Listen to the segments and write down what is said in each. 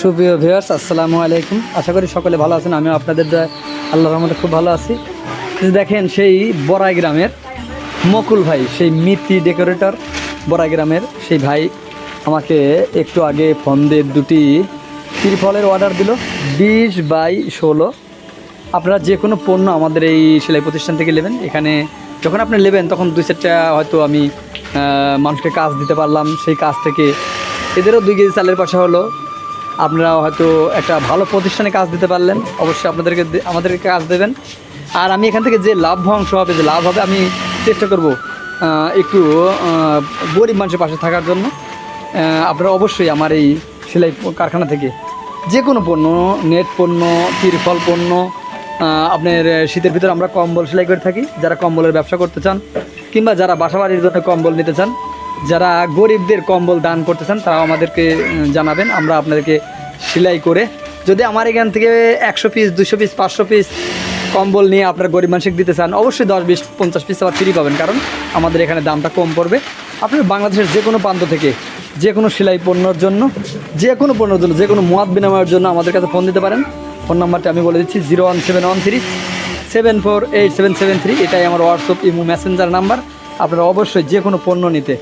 সুপ্রিয় ভিউয়ার্স আসসালামু আলাইকুম। আশা করি সকলে ভালো আছেন, আমিও আপনাদের দয়ায় আল্লাহর রহমতে খুব ভালো আছি। দেখেন, সেই বড়াই গ্রামের মকুল ভাই, সেই মিত্তি ডেকোরেটর বড়াই গ্রামের, সেই ভাই আমাকে একটু আগে ফোন দিয়ে দুটি তিরফলের অর্ডার দিল, বিশ বাই ষোলো। আপনারা যে কোনো পণ্য আমাদের এই সেলাই প্রতিষ্ঠান থেকে নেবেন। এখানে যখন আপনি নেবেন, তখন দুই চারটা হয়তো আমি মানুষকে কাজ দিতে পারলাম। সেই কাজ থেকে এদেরও দুই কেজি চালের পয়সা হলো। আপনারা হয়তো একটা ভালো প্রতিষ্ঠানে কাজ দিতে পারলেন। অবশ্যই আপনাদেরকে আমাদেরকে কাজ দেবেন। আর আমি এখান থেকে যে লাভ অংশ হবে, যে লাভ হবে আমি চেষ্টা করব একটু গরিব মানুষের পাশে থাকার জন্য। আপনারা অবশ্যই আমার এই সেলাই কারখানা থেকে যে কোনো পণ্য, নেট পণ্য, তিরফল পণ্য আপনার শীতের ভিতরে আমরা কম্বল সেলাই করে থাকি। যারা কম্বলের ব্যবসা করতে চান, কিংবা যারা বাসাবাড়ির জন্য কম্বল নিতে চান যারা গরিবদের কম্বল দান করতে চান তারাও আমাদেরকে জানাবেন। আমরা আপনাদেরকে সেলাই করে যদি আমার এখান থেকে একশো পিস দুশো পিস পাঁচশো পিস কম্বল নিয়ে আপনারা গরিব মানুষকে দিতে চান, অবশ্যই দশ বিশ, পঞ্চাশ পিস আবার ফ্রি পাবেন, কারণ আমাদের এখানে দামটা কম পড়বে। আপনার বাংলাদেশের যে কোনো প্রান্ত থেকে, যে কোনো সেলাই পণ্যর জন্য, যে কোনো পণ্যের জন্য, যে কোনো মত বিনিময়ের জন্য আমাদের কাছে ফোন দিতে পারেন। ফোন নাম্বারটা আমি বলে দিচ্ছি, zero one seven one three, seven four eight seven seven three. এটাই আমার হোয়াটসঅ্যাপ ইমো মেসেঞ্জার নাম্বার। আপনারা অবশ্যই যে কোনো পণ্য নিতে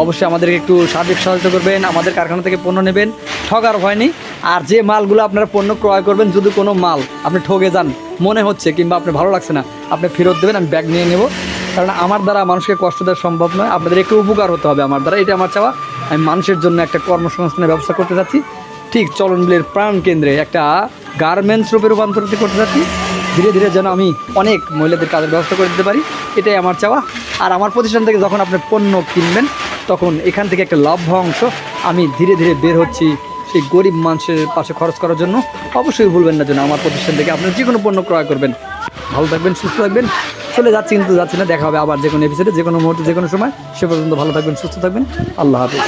অবশ্যই আমাদেরকে একটু সার্বিক সহায়তা করবেন, আমাদের কারখানা থেকে পণ্য নেবেন ঠগার ভয় নেই। আর যে মালগুলো আপনারা পণ্য ক্রয় করবেন, যদি কোনো মাল আপনি ঠগে যান, মনে হচ্ছে কিংবা আপনার ভালো লাগছে না, আপনি ফেরত দেবেন, আমি ব্যাগ নিয়ে নেব। কারণ আমার দ্বারা মানুষকে কষ্ট দেওয়া সম্ভব নয়, আপনাদের একটু উপকার হতে হবে আমার দ্বারা, এটা আমার চাওয়া। আমি মানুষের জন্য একটা কর্মসংস্থানের ব্যবস্থা করতে চাচ্ছি ঠিক চলনবিলের প্রাণ কেন্দ্রে একটা গার্মেন্টস রূপে রূপান্তরিত করতে চাচ্ছি ধীরে ধীরে যেন আমি অনেক মহিলাদের কাজের ব্যবস্থা করে দিতে পারি, এটাই আমার চাওয়া। আর আমার প্রতিষ্ঠান থেকে যখন আপনি পণ্য কিনবেন তখন এখান থেকে একটা লাভ অংশ আমি ধীরে ধীরে বের হচ্ছি সেই গরিব মানুষের পাশে খরচ করার জন্য। অবশ্যই ভুলবেন না যেন আমার প্রতিষ্ঠান থেকে আপনার যে কোনো পণ্য ক্রয় করবেন। ভালো থাকবেন, সুস্থ থাকবেন। চলে যাচ্ছি কিন্তু যাচ্ছি না, দেখা হবে আবার যে কোনো এপিসোডে যে কোনো মুহূর্তে, যে কোনো সময়। সে পর্যন্ত ভালো থাকবেন, সুস্থ থাকবেন। আল্লাহ হাফিজ।